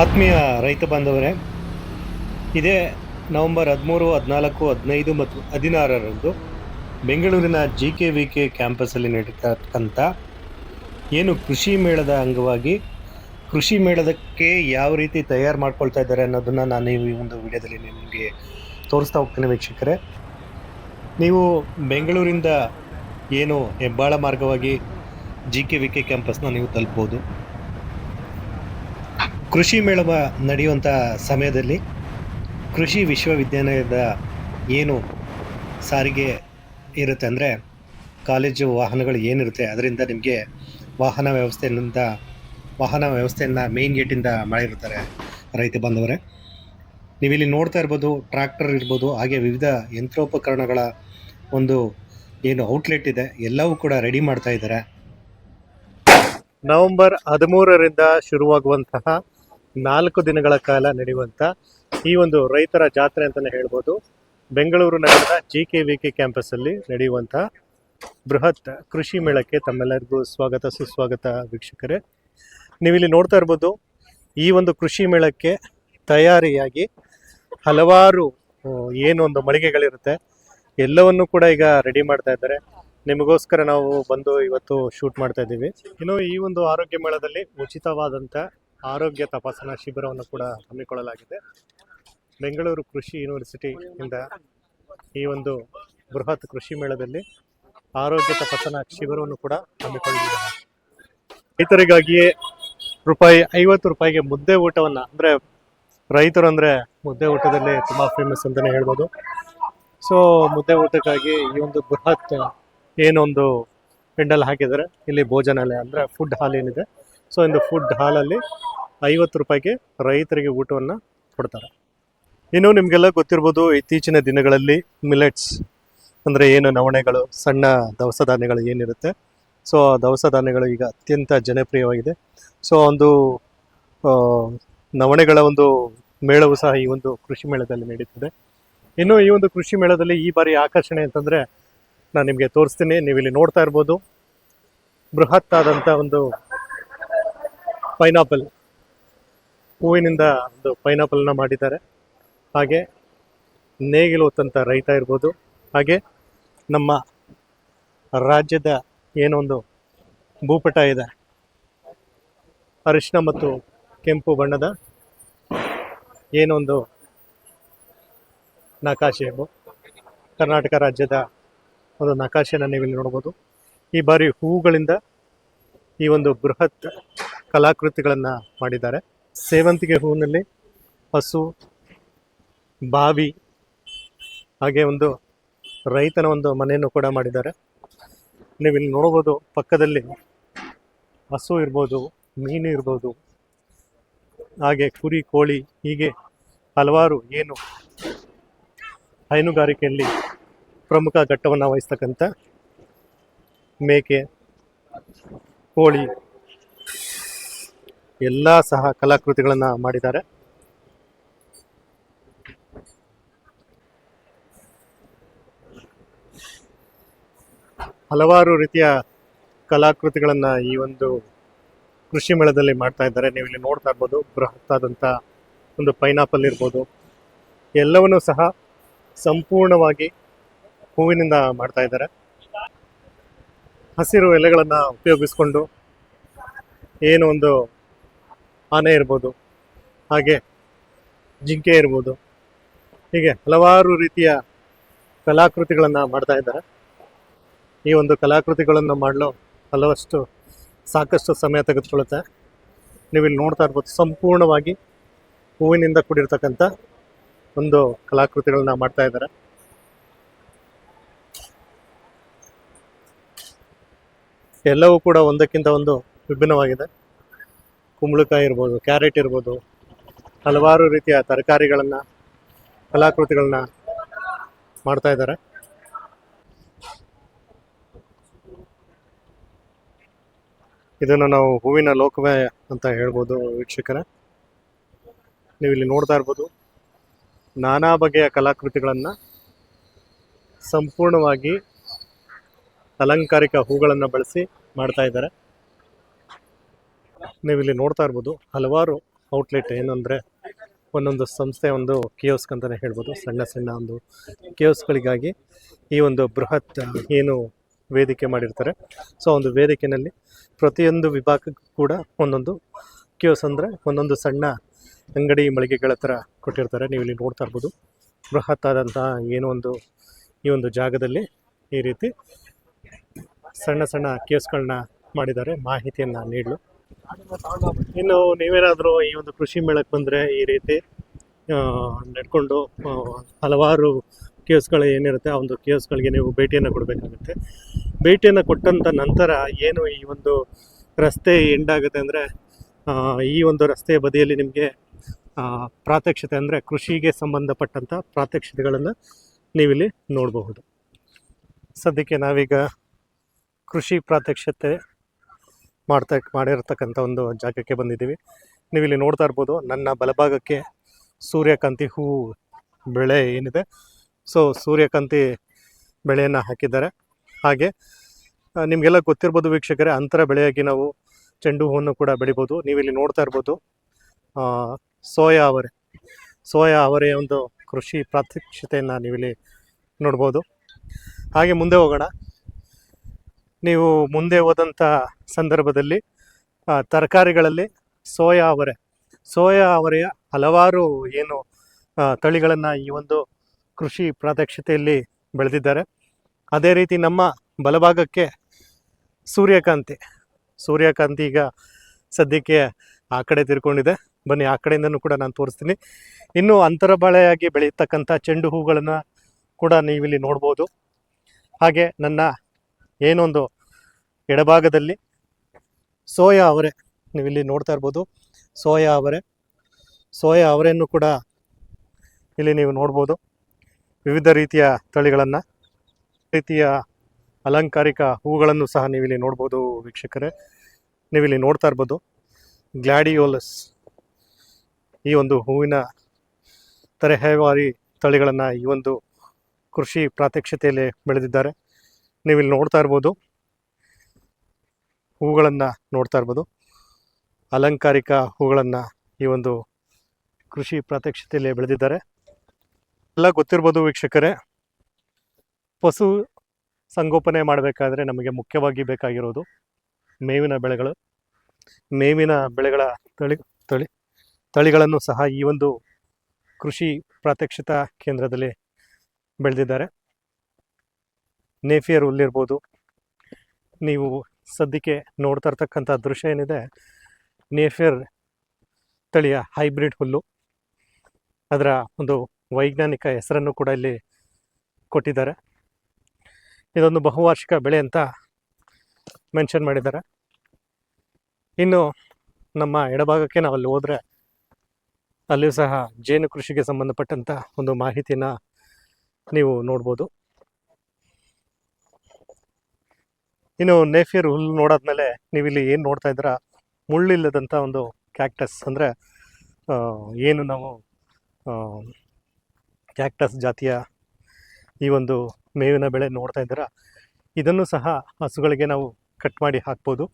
ಆತ್ಮೀಯ ರೈತ ಬಾಂಧವರೇ, ಇದೇ ನವೆಂಬರ್ ಹದಿಮೂರು, ಹದಿನಾಲ್ಕು, ಹದಿನೈದು ಮತ್ತು ಹದಿನಾರರಂದು ಬೆಂಗಳೂರಿನ ಜಿ ಕೆ ವಿ ಕೆ ಕ್ಯಾಂಪಸಲ್ಲಿ ನಡೀತಕ್ಕಂಥ ಏನು ಕೃಷಿ ಮೇಳದ ಅಂಗವಾಗಿ ಕೃಷಿ ಮೇಳದಕ್ಕೆ ಯಾವ ರೀತಿ ತಯಾರು ಮಾಡ್ಕೊಳ್ತಾ ಇದ್ದಾರೆ ಅನ್ನೋದನ್ನು ನಾನು ಈ ಒಂದು ವಿಡಿಯೋದಲ್ಲಿ ನಿಮಗೆ ತೋರಿಸ್ತಾ ಹೋಗ್ತೇನೆ ವೀಕ್ಷಕರೇ. ನೀವು ಬೆಂಗಳೂರಿಂದ ಏನು ಹೆಬ್ಬಾಳ ಮಾರ್ಗವಾಗಿ ಜಿ ಕೆ ವಿ ಕೆ ಕ್ಯಾಂಪಸ್ನ ನೀವು ತಲುಪ್ಬೋದು. ಕೃಷಿ ಮೇಳವ ನಡೆಯುವಂಥ ಸಮಯದಲ್ಲಿ ಕೃಷಿ ವಿಶ್ವವಿದ್ಯಾಲಯದ ಏನು ಸಾರಿಗೆ ಇರುತ್ತೆ ಅಂದರೆ ಕಾಲೇಜು ವಾಹನಗಳು ಏನಿರುತ್ತೆ ಅದರಿಂದ ನಿಮಗೆ ವಾಹನ ವ್ಯವಸ್ಥೆಯಿಂದ ವಾಹನ ವ್ಯವಸ್ಥೆಯನ್ನು ಮೇಯ್ನ್ ಗೇಟಿಂದ ಮಾಡಿರ್ತಾರೆ ರೈತ ಬಾಂಧವರೇ ನೀವಿಲ್ಲಿ ನೋಡ್ತಾ ಇರ್ಬೋದು ಟ್ರ್ಯಾಕ್ಟರ್ ಇರ್ಬೋದು, ಹಾಗೆ ವಿವಿಧ ಯಂತ್ರೋಪಕರಣಗಳ ಒಂದು ಏನು ಔಟ್ಲೆಟ್ ಇದೆ, ಎಲ್ಲವೂ ಕೂಡ ರೆಡಿ ಮಾಡ್ತಾ ಇದ್ದಾರೆ. ನವೆಂಬರ್ ಹದಿಮೂರರಿಂದ ಶುರುವಾಗುವಂತಹ ನಾಲ್ಕು ದಿನಗಳ ಕಾಲ ನಡೆಯುವಂಥ ಈ ಒಂದು ರೈತರ ಜಾತ್ರೆ ಅಂತಲೇ ಹೇಳ್ಬೋದು. ಬೆಂಗಳೂರು ನಗರದ ಜಿ ಕೆ ವಿ ಕೆ ಕ್ಯಾಂಪಸ್ಸಲ್ಲಿ ನಡೆಯುವಂಥ ಬೃಹತ್ ಕೃಷಿ ಮೇಳಕ್ಕೆ ತಮ್ಮೆಲ್ಲರಿಗೂ ಸ್ವಾಗತ, ಸುಸ್ವಾಗತ ವೀಕ್ಷಕರೇ. ನೀವಿಲ್ಲಿ ನೋಡ್ತಾ ಇರ್ಬೋದು, ಈ ಒಂದು ಕೃಷಿ ಮೇಳಕ್ಕೆ ತಯಾರಿಯಾಗಿ ಹಲವಾರು ಏನು ಒಂದು ಮಳಿಗೆಗಳಿರುತ್ತೆ. ಎಲ್ಲವನ್ನು ಕೂಡ ಈಗ ರೆಡಿ ಮಾಡ್ತಾ ಇದ್ದಾರೆ. ನಿಮಗೋಸ್ಕರ ನಾವು ಬಂದು ಇವತ್ತು ಶೂಟ್ ಮಾಡ್ತಾ ಇದ್ದೀವಿ. ಇನ್ನು ಈ ಒಂದು ಆರೋಗ್ಯ ಮೇಳದಲ್ಲಿ ಉಚಿತವಾದಂಥ ಆರೋಗ್ಯ ತಪಾಸಣಾ ಶಿಬಿರವನ್ನು ಕೂಡ ಹಮ್ಮಿಕೊಳ್ಳಲಾಗಿದೆ. ಬೆಂಗಳೂರು ಕೃಷಿ ಯೂನಿವರ್ಸಿಟಿಯಿಂದ ಈ ಒಂದು ಬೃಹತ್ ಕೃಷಿ ಮೇಳದಲ್ಲಿ ಆರೋಗ್ಯ ತಪಾಸಣಾ ಶಿಬಿರವನ್ನು ಕೂಡ ಹಮ್ಮಿಕೊಳ್ಳಲಾಗಿದೆ. ರೈತರಿಗಾಗಿಯೇ ರೂಪಾಯಿ ಐವತ್ತು ರೂಪಾಯಿಗೆ ಮುದ್ದೆ ಊಟವನ್ನು, ಅಂದರೆ ರೈತರು ಅಂದರೆ ಮುದ್ದೆ ಊಟದಲ್ಲಿ ತುಂಬ ಫೇಮಸ್ ಅಂತಲೇ ಹೇಳ್ಬೋದು. ಸೊ ಮುದ್ದೆ ಊಟಕ್ಕಾಗಿ ಈ ಒಂದು ಬೃಹತ್ ಏನೊಂದು ಪೆಂಡಲ್ ಹಾಕಿದ್ದಾರೆ. ಇಲ್ಲಿ ಭೋಜನಾಲಯ ಅಂದರೆ ಫುಡ್ ಹಾಲ್ ಏನಿದೆ. ಸೊ ಇಂದು ಫುಡ್ ಹಾಲಲ್ಲಿ ಐವತ್ತು ರೂಪಾಯಿಗೆ ರೈತರಿಗೆ ಊಟವನ್ನು ಕೊಡ್ತಾರೆ. ಇನ್ನು ನಿಮಗೆಲ್ಲ ಗೊತ್ತಿರ್ಬೋದು, ಇತ್ತೀಚಿನ ದಿನಗಳಲ್ಲಿ ಮಿಲೆಟ್ಸ್ ಅಂದರೆ ಏನು ನವಣೆಗಳು, ಸಣ್ಣ ದವಸ ಧಾನ್ಯಗಳು ಏನಿರುತ್ತೆ. ಸೊ ಆ ದವಸ ಧಾನ್ಯಗಳು ಈಗ ಅತ್ಯಂತ ಜನಪ್ರಿಯವಾಗಿದೆ. ಸೊ ಒಂದು ನವಣೆಗಳ ಒಂದು ಮೇಳವು ಸಹ ಈ ಒಂದು ಕೃಷಿ ಮೇಳದಲ್ಲಿ ನಡೀತದೆ. ಇನ್ನು ಈ ಒಂದು ಕೃಷಿ ಮೇಳದಲ್ಲಿ ಈ ಬಾರಿ ಆಕರ್ಷಣೆ ಅಂತಂದರೆ, ನಾನು ನಿಮಗೆ ತೋರಿಸ್ತೀನಿ ನೀವು ಇಲ್ಲಿ ನೋಡ್ತಾ ಇರ್ಬೋದು. ಬೃಹತ್ ಒಂದು ಪೈನಾಪಲ್ ಹೂವಿನಿಂದ ಒಂದು ಪೈನಾಪಲ್ನ ಮಾಡಿದ್ದಾರೆ. ಹಾಗೆ ನೇಗಿಲು ಹೊತ್ತಂಥ ರೈತ ಇರ್ಬೋದು. ಹಾಗೆ ನಮ್ಮ ರಾಜ್ಯದ ಏನೊಂದು ಭೂಪಟ ಇದೆ. ಅರಿಶಿನ ಮತ್ತು ಕೆಂಪು ಬಣ್ಣದ ಏನೊಂದು ನಕಾಶೆ ಕರ್ನಾಟಕ ರಾಜ್ಯದ ಒಂದು ನಕಾಶೆನ ನೀವಿಲ್ಲಿ ನೋಡ್ಬೋದು. ಈ ಬಾರಿ ಹೂಗಳಿಂದ ಈ ಒಂದು ಬೃಹತ್ ಕಲಾಕೃತಿಗಳನ್ನು ಮಾಡಿದ್ದಾರೆ. ಸೇವಂತಿಗೆ ಹೂವಿನಲ್ಲಿ ಹಸು, ಬಾವಿ, ಹಾಗೆ ಒಂದು ರೈತನ ಒಂದು ಮನೆಯನ್ನು ಕೂಡ ಮಾಡಿದ್ದಾರೆ. ನೀವಿಲ್ಲಿ ನೋಡ್ಬೋದು ಪಕ್ಕದಲ್ಲಿ ಹಸು ಇರ್ಬೋದು, ಮೀನು ಇರ್ಬೋದು, ಹಾಗೆ ಕುರಿ, ಕೋಳಿ, ಹೀಗೆ ಹಲವಾರು ಏನು ಹೈನುಗಾರಿಕೆಯಲ್ಲಿ ಪ್ರಮುಖ ಘಟ್ಟವನ್ನು ವಹಿಸ್ತಕ್ಕಂಥ ಮೇಕೆ, ಕೋಳಿ ಎಲ್ಲ ಸಹ ಕಲಾಕೃತಿಗಳನ್ನು ಮಾಡಿದ್ದಾರೆ. ಹಲವಾರು ರೀತಿಯ ಕಲಾಕೃತಿಗಳನ್ನು ಈ ಒಂದು ಕೃಷಿ ಮೇಳದಲ್ಲಿ ಮಾಡ್ತಾ ಇದ್ದಾರೆ. ನೀವು ಇಲ್ಲಿ ನೋಡ್ತಾ ಇರ್ಬೋದು ಬೃಹತ್ತಾದಂಥ ಒಂದು ಪೈನಾಪಲ್ ಇರ್ಬೋದು. ಎಲ್ಲವನ್ನೂ ಸಹ ಸಂಪೂರ್ಣವಾಗಿ ಹೂವಿನಿಂದ ಮಾಡ್ತಾ ಇದ್ದಾರೆ. ಹಸಿರು ಎಲೆಗಳನ್ನು ಉಪಯೋಗಿಸ್ಕೊಂಡು ಏನು ಒಂದು ಆನೆ ಇರ್ಬೋದು, ಹಾಗೆ ಜಿಂಕೆ ಇರ್ಬೋದು, ಹೀಗೆ ಹಲವಾರು ರೀತಿಯ ಕಲಾಕೃತಿಗಳನ್ನು ಮಾಡ್ತಾ ಇದ್ದಾರೆ. ಈ ಒಂದು ಕಲಾಕೃತಿಗಳನ್ನು ಮಾಡಲು ಹಲವಷ್ಟು ಸಾಕಷ್ಟು ಸಮಯ ತೆಗೆದುಕೊಳ್ಳುತ್ತೆ. ನೀವು ಇಲ್ಲಿ ನೋಡ್ತಾ ಇರ್ಬೋದು, ಸಂಪೂರ್ಣವಾಗಿ ಹೂವಿನಿಂದ ಕೂಡಿರ್ತಕ್ಕಂಥ ಒಂದು ಕಲಾಕೃತಿಗಳನ್ನ ಮಾಡ್ತಾ ಇದ್ದಾರೆ. ಎಲ್ಲವೂ ಕೂಡ ಒಂದಕ್ಕಿಂತ ಒಂದು ವಿಭಿನ್ನವಾಗಿದೆ. ಕುಂಬಳಕಾಯಿ ಇರ್ಬೋದು, ಕ್ಯಾರೆಟ್ ಇರ್ಬೋದು, ಹಲವಾರು ರೀತಿಯ ತರಕಾರಿಗಳನ್ನು ಕಲಾಕೃತಿಗಳನ್ನ ಮಾಡ್ತಾ ಇದ್ದಾರೆ. ಇದನ್ನು ನಾವು ಹೂವಿನ ಲೋಕವೇ ಅಂತ ಹೇಳ್ಬೋದು ವೀಕ್ಷಕರೇ. ನೀವು ಇಲ್ಲಿ ನೋಡ್ತಾ ಇರ್ಬೋದು, ನಾನಾ ಬಗೆಯ ಕಲಾಕೃತಿಗಳನ್ನು ಸಂಪೂರ್ಣವಾಗಿ ಅಲಂಕಾರಿಕ ಹೂಗಳನ್ನು ಬಳಸಿ ಮಾಡ್ತಾ ಇದ್ದಾರೆ. ನೀವು ಇಲ್ಲಿ ನೋಡ್ತಾ ಇರ್ಬೋದು, ಹಲವಾರು ಔಟ್ಲೆಟ್ ಏನಂದರೆ ಒಂದೊಂದು ಸಂಸ್ಥೆ, ಒಂದು ಕಿಯೋಸ್ಕ್ ಅಂತಲೇ ಹೇಳ್ಬೋದು, ಸಣ್ಣ ಸಣ್ಣ ಒಂದು ಕಿಯೋಸ್ಗಳಿಗಾಗಿ ಈ ಒಂದು ಬೃಹತ್ ಏನು ವೇದಿಕೆ ಮಾಡಿರ್ತಾರೆ. ಸೊ ಒಂದು ವೇದಿಕೆಯಲ್ಲಿ ಪ್ರತಿಯೊಂದು ವಿಭಾಗಕ್ಕೂ ಕೂಡ ಒಂದೊಂದು ಕಿಯೋಸ್ ಅಂದರೆ ಒಂದೊಂದು ಸಣ್ಣ ಅಂಗಡಿ ಮಳಿಗೆಗಳ ಥರ ಕೊಟ್ಟಿರ್ತಾರೆ. ನೀವು ಇಲ್ಲಿ ನೋಡ್ತಾ ಇರ್ಬೋದು ಬೃಹತ್ ಆದಂತಹ ಏನೋ ಒಂದು, ಈ ಒಂದು ಜಾಗದಲ್ಲಿ ಈ ರೀತಿ ಸಣ್ಣ ಸಣ್ಣ ಕೇಸ್ಗಳನ್ನ ಮಾಡಿದ್ದಾರೆ. ಮಾಹಿತಿಯನ್ನು ನೀಡಲು. ಇನ್ನು ನೀವೇನಾದರೂ ಈ ಒಂದು ಕೃಷಿ ಮೇಳಕ್ಕೆ ಬಂದರೆ ಈ ರೀತಿ ನಡ್ಕೊಂಡು ಹಲವಾರು ಕೇಸ್ಗಳು ಏನಿರುತ್ತೆ, ಆ ಒಂದು ಕೇಸ್ಗಳಿಗೆ ನೀವು ಭೇಟಿಯನ್ನು ಕೊಡಬೇಕಾಗುತ್ತೆ. ಭೇಟಿಯನ್ನು ಕೊಟ್ಟಂತ ನಂತರ ಏನು ಈ ಒಂದು ರಸ್ತೆ ಎಂಡಾಗುತ್ತೆ ಅಂದರೆ ಈ ಒಂದು ರಸ್ತೆಯ ಬದಿಯಲ್ಲಿ ನಿಮಗೆ ಪ್ರಾತ್ಯಕ್ಷತೆ ಅಂದರೆ ಕೃಷಿಗೆ ಸಂಬಂಧಪಟ್ಟಂಥ ಪ್ರಾತ್ಯಕ್ಷತೆಗಳನ್ನು ನೀವಿಲ್ಲಿ ನೋಡಬಹುದು. ಸದ್ಯಕ್ಕೆ ನಾವೀಗ ಕೃಷಿ ಪ್ರಾತ್ಯಕ್ಷತೆ ಮಾಡ್ತಾ ಮಾಡಿರ್ತಕ್ಕಂಥ ಒಂದು ಜಾಗಕ್ಕೆ ಬಂದಿದ್ದೀವಿ. ನೀವಿಲ್ಲಿ ನೋಡ್ತಾ ಇರ್ಬೋದು, ನನ್ನ ಬಲಭಾಗಕ್ಕೆ ಸೂರ್ಯಕಾಂತಿ ಹೂ ಬೆಳೆ ಏನಿದೆ. ಸೊ ಸೂರ್ಯಕಾಂತಿ ಬೆಳೆಯನ್ನು ಹಾಕಿದ್ದಾರೆ. ಹಾಗೆ ನಿಮಗೆಲ್ಲ ಗೊತ್ತಿರ್ಬೋದು ವೀಕ್ಷಕರೇ, ಅಂತರ ಬೆಳೆಯಾಗಿ ನಾವು ಚೆಂಡು ಹೂವನ್ನು ಕೂಡ ಬೆಳಿಬೋದು. ನೀವಿಲ್ಲಿ ನೋಡ್ತಾ ಇರ್ಬೋದು ಸೋಯಾ ಅವರೆ. ಸೋಯಾ ಅವರೆಯ ಒಂದು ಕೃಷಿ ಪ್ರಾತ್ಯಕ್ಷತೆಯನ್ನು ನೀವಿಲ್ಲಿ ನೋಡ್ಬೋದು. ಹಾಗೆ ಮುಂದೆ ಹೋಗೋಣ. ನೀವು ಮುಂದೆ ಹೋದಂಥ ಸಂದರ್ಭದಲ್ಲಿ ತರಕಾರಿಗಳಲ್ಲಿ ಸೋಯಾ ಅವರೆ. ಸೋಯಾ ಅವರೆಯ ಹಲವಾರು ಏನು ತಳಿಗಳನ್ನು ಈ ಒಂದು ಕೃಷಿ ಪ್ರಾತ್ಯಕ್ಷತೆಯಲ್ಲಿ ಬೆಳೆದಿದ್ದಾರೆ. ಅದೇ ರೀತಿ ನಮ್ಮ ಬಲಭಾಗಕ್ಕೆ ಸೂರ್ಯಕಾಂತಿ. ಸೂರ್ಯಕಾಂತಿ ಈಗ ಸದ್ಯಕ್ಕೆ ಆ ಕಡೆ ತಿರ್ಕೊಂಡಿದೆ. ಬನ್ನಿ, ಆ ಕಡೆಯಿಂದನೂ ಕೂಡ ನಾನು ತೋರಿಸ್ತೀನಿ. ಇನ್ನು ಅಂತರ ಬಾಳೆಯಾಗಿ ಬೆಳೆಯತಕ್ಕಂಥ ಚೆಂಡು ಹೂಗಳನ್ನು ಕೂಡ ನೀವಿಲ್ಲಿ ನೋಡ್ಬೋದು. ಹಾಗೆ ನನ್ನ ಏನೊಂದು ಎಡಭಾಗದಲ್ಲಿ ಸೋಯಾ ಅವರೆ, ನೀವಿಲ್ಲಿ ನೋಡ್ತಾ ಇರ್ಬೋದು. ಸೋಯಾ ಅವರೆ, ಸೋಯಾ ಅವರೆಯನ್ನು ಕೂಡ ಇಲ್ಲಿ ನೀವು ನೋಡ್ಬೋದು. ವಿವಿಧ ರೀತಿಯ ತಳಿಗಳನ್ನು, ರೀತಿಯ ಅಲಂಕಾರಿಕ ಹೂಗಳನ್ನು ಸಹ ನೀವಿಲ್ಲಿ ನೋಡ್ಬೋದು ವೀಕ್ಷಕರೇ. ನೀವಿಲ್ಲಿ ನೋಡ್ತಾ ಇರ್ಬೋದು ಗ್ಲಾಡಿಯೋಲಸ್. ಈ ಒಂದು ಹೂವಿನ ತರಹೇವಾರಿ ತಳಿಗಳನ್ನು ಈ ಒಂದು ಕೃಷಿ ಪ್ರಾತ್ಯಕ್ಷತೆಯಲ್ಲಿ ಬೆಳೆದಿದ್ದಾರೆ. ನೀವಿಲ್ಲಿ ನೋಡ್ತಾ ಇರ್ಬೋದು. ಹೂಗಳನ್ನು ನೋಡ್ತಾ ಇರ್ಬೋದು. ಅಲಂಕಾರಿಕ ಹೂಗಳನ್ನು ಈ ಒಂದು ಕೃಷಿ ಪ್ರಾತ್ಯಕ್ಷತೆಯಲ್ಲಿ ಬೆಳೆದಿದ್ದಾರೆ. ಎಲ್ಲ ಗೊತ್ತಿರ್ಬೋದು ವೀಕ್ಷಕರೇ. ಪಶು ಸಂಗೋಪನೆ ಮಾಡಬೇಕಾದ್ರೆ ನಮಗೆ ಮುಖ್ಯವಾಗಿ ಬೇಕಾಗಿರೋದು ಮೇವಿನ ಬೆಳೆಗಳು. ಮೇವಿನ ಬೆಳೆಗಳ ತಳಿ ತಳಿ, ತಳಿಗಳನ್ನು ಸಹ ಈ ಒಂದು ಕೃಷಿ ಪ್ರಾತ್ಯಕ್ಷತಾ ಕೇಂದ್ರದಲ್ಲಿ ಬೆಳೆದಿದ್ದಾರೆ. ನೇಫಿಯರ್ ಹುಲ್ಲಿರ್ಬೋದು ನೀವು ಸದ್ಯಕ್ಕೆ ನೋಡ್ತಾ ಇರ್ತಕ್ಕಂಥ ದೃಶ್ಯ ಏನಿದೆ ನೇಫಿಯರ್ ತಳಿಯ ಹೈಬ್ರಿಡ್ ಹುಲ್ಲು. ಅದರ ಒಂದು ವೈಜ್ಞಾನಿಕ ಹೆಸರನ್ನು ಕೂಡ ಇಲ್ಲಿ ಕೊಟ್ಟಿದ್ದಾರೆ. ಇದೊಂದು ಬಹುವಾರ್ಷಿಕ ಬೆಳೆ ಅಂತ ಮೆನ್ಷನ್ ಮಾಡಿದ್ದಾರೆ. ಇನ್ನು ನಮ್ಮ ಎಡಭಾಗಕ್ಕೆ ನಾವು ಅಲ್ಲಿ ಹೋದರೆ ಅಲ್ಲಿಯೂ ಸಹ ಜೇನು ಕೃಷಿಗೆ ಸಂಬಂಧಪಟ್ಟಂಥ ಒಂದು ಮಾಹಿತಿಯನ್ನು ನೀವು ನೋಡ್ಬೋದು. ಇನ್ನು ನೇಫಿಯರ್ ಹುಲ್ಲು ನೋಡಾದ್ಮೇಲೆ ನೀವಿಲ್ಲಿ ಏನು ನೋಡ್ತಾ ಇದ್ದೀರಾ? ಮುಳ್ಳಿಲ್ಲದಂಥ ಒಂದು ಕ್ಯಾಕ್ಟಸ್ ಅಂದರೆ ಏನು ನಾವು ಕ್ಯಾಕ್ಟಸ್ ಜಾತಿಯ ಈ ಒಂದು ಮೇವಿನ ಬೆಳೆ ನೋಡ್ತಾ ಇದ್ದೀರಾ? ಇದನ್ನು ಸಹ ಹಸುಗಳಿಗೆ ನಾವು ಕಟ್ ಮಾಡಿ ಹಾಕ್ಬೋದು.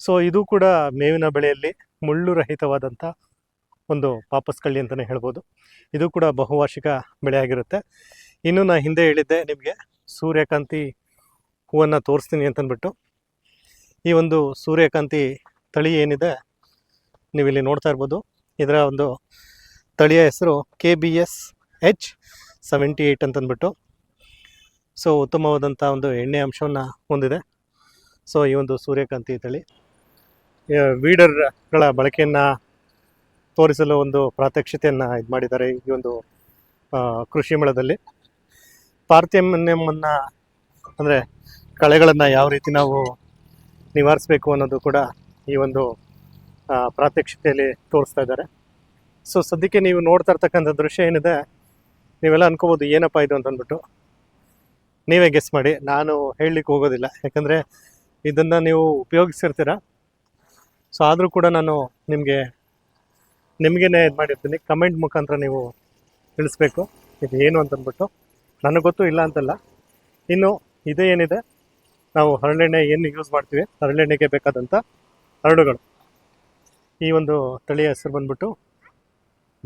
ಸೊ ಇದು ಕೂಡ ಮೇವಿನ ಬೆಳೆಯಲ್ಲಿ ಮುಳ್ಳು ರಹಿತವಾದಂಥ ಒಂದು ಪಾಪಸ್ಕಳ್ಳಿ ಅಂತಲೇ ಹೇಳ್ಬೋದು. ಇದು ಕೂಡ ಬಹುವಾರ್ಷಿಕ ಬೆಳೆಯಾಗಿರುತ್ತೆ ಇನ್ನು ನಾನು ಹಿಂದೆ ಹೇಳಿದ್ದೆ ನಿಮಗೆ, ಸೂರ್ಯಕಾಂತಿ ಹೂವನ್ನು ತೋರಿಸ್ತೀನಿ ಅಂತಂದ್ಬಿಟ್ಟು ಈ ಒಂದು ಸೂರ್ಯಕಾಂತಿ ತಳಿ ಏನಿದೆ ನೀವಿಲ್ಲಿ ನೋಡ್ತಾ ಇರ್ಬೋದು. ಇದರ ಒಂದು ತಳಿಯ ಹೆಸರು K B S H seventy eight ಅಂತಂದ್ಬಿಟ್ಟು. ಸೊ ಉತ್ತಮವಾದಂಥ ಒಂದು ಎಣ್ಣೆ ಅಂಶವನ್ನು ಹೊಂದಿದೆ. ಸೊ ಈ ಒಂದು ಸೂರ್ಯಕಾಂತಿ ತಳಿ. ವೀಡರ್ಗಳ ಬಳಕೆಯನ್ನು ತೋರಿಸಲು ಒಂದು ಪ್ರಾತ್ಯಕ್ಷತೆಯನ್ನು ಇದು ಮಾಡಿದ್ದಾರೆ ಈ ಒಂದು ಕೃಷಿ ಮೇಳದಲ್ಲಿ. ಪಾರ್ಥಿಮನ್ಯಮನ್ನು ಅಂದರೆ ಕಳೆಗಳನ್ನು ಯಾವ ರೀತಿ ನಾವು ನಿವಾರಿಸಬೇಕು ಅನ್ನೋದು ಕೂಡ ಈ ಒಂದು ಪ್ರಾತ್ಯಕ್ಷಿಕೆಯಲ್ಲಿ ತೋರಿಸ್ತಾ ಇದ್ದಾರೆ. ಸೊ ಸದ್ಯಕ್ಕೆ ನೀವು ನೋಡ್ತಾ ಇರ್ತಕ್ಕಂಥ ದೃಶ್ಯ ಏನಿದೆ, ನೀವೆಲ್ಲ ಅನ್ಕೋಬೋದು ಏನಪ್ಪ ಇದು ಅಂತ ಅಂದ್ಬಿಟ್ಟು ನೀವೇ ಗೆಸ್ ಮಾಡಿ. ನಾನು ಹೇಳಲಿಕ್ಕೆ ಹೋಗೋದಿಲ್ಲ. ಯಾಕಂದರೆ ಇದನ್ನು ನೀವು ಉಪಯೋಗಿಸಿರ್ತೀರ? ಸೊ ಆದರೂ ಕೂಡ ನಾನು ನಿಮಗೆ, ನಿಮಗೇನೆ ಇದು ಮಾಡಿರ್ತೀನಿ. ಕಮೆಂಟ್ ಮುಖಾಂತರ ನೀವು ತಿಳಿಸ್ಬೇಕು. ಇದು ಏನು ಅಂತಂದ್ಬಿಟ್ಟು. ನನಗೆ ಗೊತ್ತು ಇಲ್ಲ ಅಂತಲ್ಲ. ಇನ್ನು ಇದು ಏನಿದೆ, ನಾವು ಹರಳೆಣ್ಣೆ ಏನು ಯೂಸ್ ಮಾಡ್ತೀವಿ, ಹರಳೆಣ್ಣೆಗೆ ಬೇಕಾದಂಥ ಹರಳುಗಳು. ಈ ಒಂದು ತಳಿಯ ಹೆಸರು ಬಂದ್ಬಿಟ್ಟು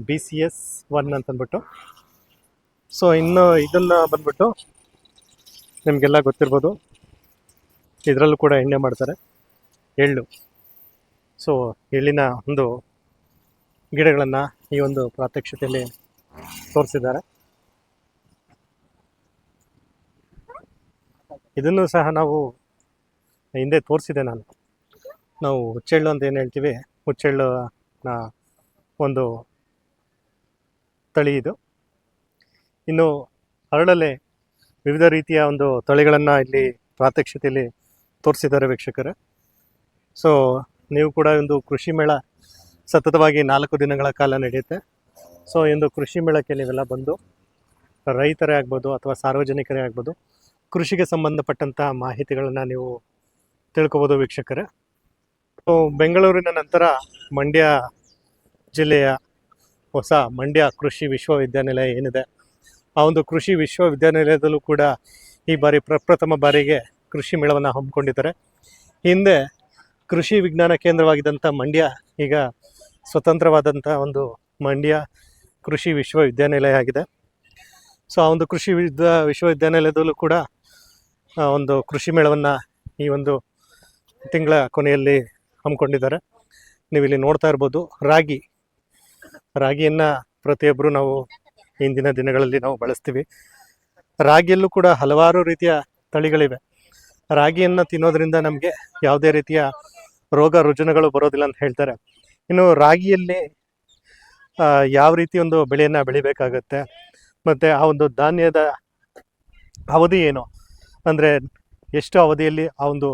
ಬಿ ಸಿ ಎಸ್ ಒನ್ ಅಂತಂದ್ಬಿಟ್ಟು ಸೊ ಇನ್ನು ಇದನ್ನು ಬಂದ್ಬಿಟ್ಟು ನಿಮಗೆಲ್ಲ ಗೊತ್ತಿರ್ಬೋದು. ಇದರಲ್ಲೂ ಕೂಡ ಎಣ್ಣೆ ಮಾಡ್ತಾರೆ. ಎಳ್ಳು. ಸೊ ಎಳ್ಳಿನ ಒಂದು ಗಿಡಗಳನ್ನು ಈ ಒಂದು ಪ್ರಾತ್ಯಕ್ಷತೆಯಲ್ಲಿ ತೋರಿಸಿದ್ದಾರೆ. ಇದನ್ನು ಸಹ ನಾವು ಹಿಂದೆ ತೋರಿಸಿದೆ ನಾನು. ನಾವು ಹುಚ್ಚೆಳ್ಳು ಅಂತ ಏನು ಹೇಳ್ತೀವಿ? ಹುಚ್ಚೆಳ್ಳು ಒಂದು ತಳಿ ಇದು. ಇನ್ನು ಹರಳಲ್ಲಿ ವಿವಿಧ ರೀತಿಯ ಒಂದು ತಳಿಗಳನ್ನು ಇಲ್ಲಿ ಪ್ರಾತ್ಯಕ್ಷತೆಯಲ್ಲಿ ತೋರಿಸಿದ್ದಾರೆ ವೀಕ್ಷಕರು. ಸೊ ನೀವು ಕೂಡ ಒಂದು ಕೃಷಿ ಮೇಳ ಸತತವಾಗಿ ನಾಲ್ಕು ದಿನಗಳ ಕಾಲ ನಡೆಯುತ್ತೆ. ಸೊ ಒಂದು ಕೃಷಿ ಮೇಳಕ್ಕೆ ನೀವೆಲ್ಲ ಬಂದು ರೈತರೇ ಆಗ್ಬೋದು ಅಥವಾ ಸಾರ್ವಜನಿಕರೇ ಆಗ್ಬೋದು ಕೃಷಿಗೆ ಸಂಬಂಧಪಟ್ಟಂಥ ಮಾಹಿತಿಗಳನ್ನು ನೀವು ತಿಳ್ಕೊಬೋದು ವೀಕ್ಷಕರೇ. ಬೆಂಗಳೂರಿನ ನಂತರ ಮಂಡ್ಯ ಜಿಲ್ಲೆಯ ಹೊಸ ಮಂಡ್ಯ ಕೃಷಿ ವಿಶ್ವವಿದ್ಯಾನಿಲಯ ಏನಿದೆ, ಆ ಒಂದು ಕೃಷಿ ವಿಶ್ವವಿದ್ಯಾನಿಲಯದಲ್ಲೂ ಕೂಡ ಈ ಬಾರಿ ಪ್ರಪ್ರಥಮ ಬಾರಿಗೆ ಕೃಷಿ ಮೇಳವನ್ನು ಹಮ್ಮಿಕೊಂಡಿದ್ದಾರೆ. ಹಿಂದೆ ಕೃಷಿ ವಿಜ್ಞಾನ ಕೇಂದ್ರವಾಗಿದ್ದಂಥ ಮಂಡ್ಯ, ಈಗ ಸ್ವತಂತ್ರವಾದಂಥ ಒಂದು ಮಂಡ್ಯ ಕೃಷಿ ವಿಶ್ವವಿದ್ಯಾನಿಲಯ ಆಗಿದೆ. ಸೊ, ಆ ಒಂದು ಕೃಷಿ ವಿದ್ಯಾ, ವಿಶ್ವವಿದ್ಯಾನಿಲಯದಲ್ಲೂ ಕೂಡ ಒಂದು ಕೃಷಿ ಮೇಳವನ್ನು ಈ ಒಂದು ತಿಂಗಳ ಕೊನೆಯಲ್ಲಿ ಹಮ್ಮಿಕೊಂಡಿದ್ದಾರೆ. ನೀವು ಇಲ್ಲಿ ನೋಡ್ತಾ ಇರ್ಬೋದು, ರಾಗಿ, ರಾಗಿಯನ್ನು ಪ್ರತಿಯೊಬ್ಬರು ನಾವು ಇಂದಿನ ದಿನಗಳಲ್ಲಿ ನಾವು ಬಳಸ್ತೀವಿ. ರಾಗಿಯಲ್ಲೂ ಕೂಡ ಹಲವಾರು ರೀತಿಯ ತಳಿಗಳಿವೆ. ರಾಗಿಯನ್ನು ತಿನ್ನೋದ್ರಿಂದ ನಮಗೆ ಯಾವುದೇ ರೀತಿಯ ರೋಗ ರುಜಿನಗಳು ಬರೋದಿಲ್ಲ ಅಂತ ಹೇಳ್ತಾರೆ. ಇನ್ನು ರಾಗಿಯಲ್ಲಿ ಯಾವ ರೀತಿ ಒಂದು ಬೆಳೆಯನ್ನು ಬೆಳಿಬೇಕಾಗತ್ತೆ, ಮತ್ತು ಆ ಒಂದು ಧಾನ್ಯದ ಅವಧಿ ಏನು ಅಂದರೆ ಎಷ್ಟು ಅವಧಿಯಲ್ಲಿ ಆ ಒಂದು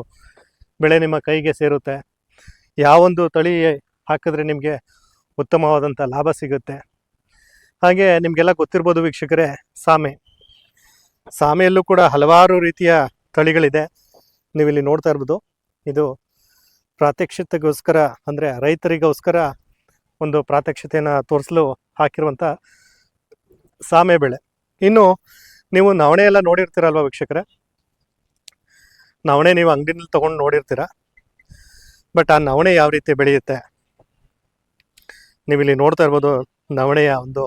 ಬೆಳೆ ನಿಮ್ಮ ಕೈಗೆ ಸೇರುತ್ತೆ. ಯಾವೊಂದು ತಳಿ ಹಾಕಿದ್ರೆ ನಿಮಗೆ ಉತ್ತಮವಾದಂಥ ಲಾಭ ಸಿಗುತ್ತೆ. ಹಾಗೆ ನಿಮಗೆಲ್ಲ ಗೊತ್ತಿರ್ಬೋದು ವೀಕ್ಷಕರೇ, ಸಾಮೆ. ಸಾಮೆಯಲ್ಲೂ ಕೂಡ ಹಲವಾರು ರೀತಿಯ ತಳಿಗಳಿದೆ. ನೀವಿಲ್ಲಿ ನೋಡ್ತಾ ಇರ್ಬೋದು. ಇದು ಪ್ರಾತ್ಯಕ್ಷತೆಗೋಸ್ಕರ ಅಂದರೆ ರೈತರಿಗೋಸ್ಕರ ಒಂದು ಪ್ರಾತ್ಯಕ್ಷತೆಯನ್ನು ತೋರಿಸಲು ಹಾಕಿರುವಂಥ ಸಾಮೆ ಬೆಳೆ. ಇನ್ನು ನೀವು ನವಣೆ ಎಲ್ಲ ನೋಡಿರ್ತೀರಲ್ವ ವೀಕ್ಷಕರೇ? ನವಣೆ ನೀವು ಅಂಗಡಿನಲ್ಲಿ ತೊಗೊಂಡು ನೋಡಿರ್ತೀರ? ಬಟ್ ಆ ನವಣೆ ಯಾವ ರೀತಿ ಬೆಳೆಯುತ್ತೆ? ನೀವಿಲ್ಲಿ ನೋಡ್ತಾ ಇರ್ಬೋದು ನವಣೆಯ ಒಂದು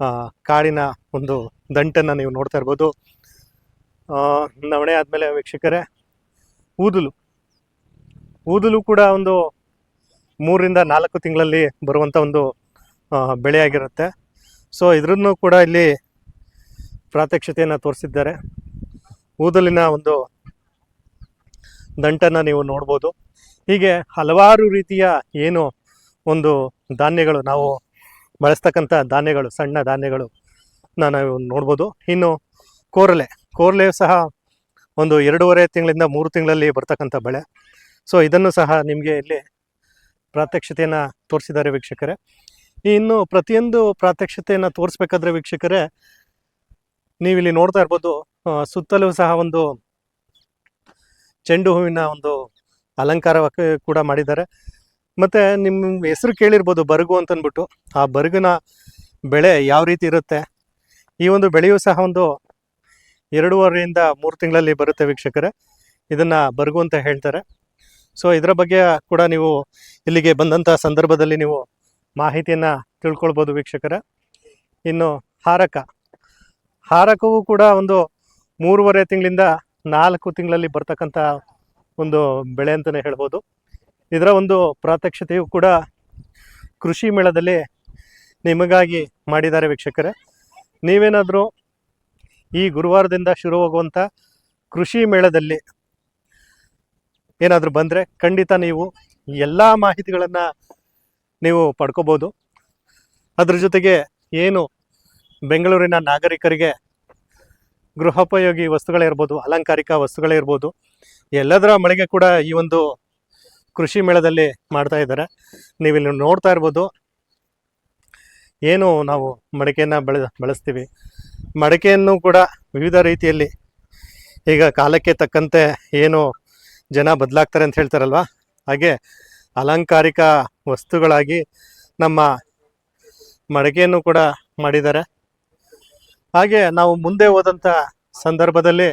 ಆ, ಕಾಳಿನ ಒಂದು ದಂಟನ್ನು ನೀವು ನೋಡ್ತಾ ಇರ್ಬೋದು. ನವಣೆ ಆದಮೇಲೆ ವೀಕ್ಷಕರೇ ಊದಲು. ಊದಲು ಕೂಡ ಒಂದು ಮೂರರಿಂದ ನಾಲ್ಕು ತಿಂಗಳಲ್ಲಿ ಬರುವಂಥ ಒಂದು ಬೆಳೆಯಾಗಿರುತ್ತೆ. ಸೊ ಇದರನ್ನು ಕೂಡ ಇಲ್ಲಿ ಪ್ರಾತ್ಯಕ್ಷತೆಯನ್ನು ತೋರಿಸಿದ್ದಾರೆ. ಊದಲಿನ ಒಂದು ದಂಟನ್ನು ನೀವು ನೋಡ್ಬೋದು. ಹೀಗೆ ಹಲವಾರು ರೀತಿಯ ಏನು ಒಂದು ಧಾನ್ಯಗಳು, ನಾವು ಬಳಸ್ತಕ್ಕಂಥ ಧಾನ್ಯಗಳು, ಸಣ್ಣ ಧಾನ್ಯಗಳು ನಾವು ನೋಡ್ಬೋದು. ಇನ್ನು ಕೋರಲೆ ಕೋರಲೆ ಸಹ ಒಂದು ಎರಡೂವರೆ ತಿಂಗಳಿಂದ ಮೂರು ತಿಂಗಳಲ್ಲಿ ಬರ್ತಕ್ಕಂಥ ಬೆಳೆ. ಸೊ ಇದನ್ನು ಸಹ ನಿಮಗೆ ಇಲ್ಲಿ ಪ್ರಾತ್ಯಕ್ಷತೆಯನ್ನು ತೋರಿಸಿದ್ದಾರೆ ವೀಕ್ಷಕರೇ. ಇನ್ನು ಪ್ರತಿಯೊಂದು ಪ್ರಾತ್ಯಕ್ಷತೆಯನ್ನು ತೋರಿಸ್ಬೇಕಾದ್ರೆ ವೀಕ್ಷಕರೇ, ನೀವಿಲ್ಲಿ ನೋಡ್ತಾ ಇರ್ಬೋದು ಸುತ್ತಲೂ ಸಹ ಒಂದು ಚೆಂಡು ಹೂವಿನ ಒಂದು ಅಲಂಕಾರ ಕೂಡ ಮಾಡಿದ್ದಾರೆ. ಮತ್ತು ನಿಮ್ಮ ಹೆಸರು ಕೇಳಿರ್ಬೋದು ಬರಗು ಅಂತಂದ್ಬಿಟ್ಟು ಆ ಬರಗಿನ ಬೆಳೆ ಯಾವ ರೀತಿ ಇರುತ್ತೆ? ಈ ಒಂದು ಬೆಳೆಯೂ ಸಹ ಒಂದು ಎರಡೂವರೆಯಿಂದ ಮೂರು ತಿಂಗಳಲ್ಲಿ ಬರುತ್ತೆ ವೀಕ್ಷಕರೇ. ಇದನ್ನು ಬರಗು ಅಂತ ಹೇಳ್ತಾರೆ. ಸೊ, ಇದರ ಬಗ್ಗೆ ಕೂಡ ನೀವು ಇಲ್ಲಿಗೆ ಬಂದಂಥ ಸಂದರ್ಭದಲ್ಲಿ ನೀವು ಮಾಹಿತಿಯನ್ನು ತಿಳ್ಕೊಳ್ಬೋದು ವೀಕ್ಷಕರೇ. ಇನ್ನು ಹಾರಕ. ಹಾರಕವೂ ಕೂಡ ಒಂದು ಮೂರುವರೆ ತಿಂಗಳಿಂದ ನಾಲ್ಕು ತಿಂಗಳಲ್ಲಿ ಬರ್ತಕ್ಕಂಥ ಒಂದು ಬೆಳೆ ಅಂತಲೇ ಹೇಳ್ಬೋದು. ಇದರ ಒಂದು ಪ್ರಾತ್ಯಕ್ಷತೆಯು ಕೂಡ ಕೃಷಿ ಮೇಳದಲ್ಲಿ ನಿಮಗಾಗಿ ಮಾಡಿದ್ದಾರೆ ವೀಕ್ಷಕರೇ. ನೀವೇನಾದರೂ ಈ ಗುರುವಾರದಿಂದ ಶುರುವಾಗುವಂಥ ಕೃಷಿ ಮೇಳದಲ್ಲಿ ಏನಾದರೂ ಬಂದರೆ ಖಂಡಿತ ನೀವು ಎಲ್ಲ ಮಾಹಿತಿಗಳನ್ನು ನೀವು ಪಡ್ಕೋಬೋದು. ಅದ್ರ ಜೊತೆಗೆ ಏನು ಬೆಂಗಳೂರಿನ ನಾಗರಿಕರಿಗೆ ಗೃಹೋಪಯೋಗಿ ವಸ್ತುಗಳೇ ಇರ್ಬೋದು, ಅಲಂಕಾರಿಕ ವಸ್ತುಗಳೇ ಇರ್ಬೋದು, ಎಲ್ಲದರ ಮಳಿಗೆ ಕೂಡ ಈ ಒಂದು ಕೃಷಿ ಮೇಳದಲ್ಲಿ ಮಾಡ್ತಾ ಇದ್ದಾರೆ. ನೀವಿಲ್ಲಿ ನೋಡ್ತಾ ಇರ್ಬೋದು, ಏನು ನಾವು ಮಡಿಕೆಯನ್ನು ಬೆಳೆ, ಬಳಸ್ತೀವಿ. ಮಡಿಕೆಯನ್ನು ಕೂಡ ವಿವಿಧ ರೀತಿಯಲ್ಲಿ ಈಗ ಕಾಲಕ್ಕೆ ತಕ್ಕಂತೆ ಏನು ಜನ ಬದಲಾಗ್ತಾರೆ ಅಂತ ಹೇಳ್ತಾರಲ್ವ? ಹಾಗೆ ಅಲಂಕಾರಿಕ ವಸ್ತುಗಳಾಗಿ ನಮ್ಮ ಮಡಿಕೆಯನ್ನು ಕೂಡ ಮಾಡಿದ್ದಾರೆ. ಹಾಗೆ ನಾವು ಮುಂದೆ ಹೋದಂತ ಸಂದರ್ಭದಲ್ಲಿ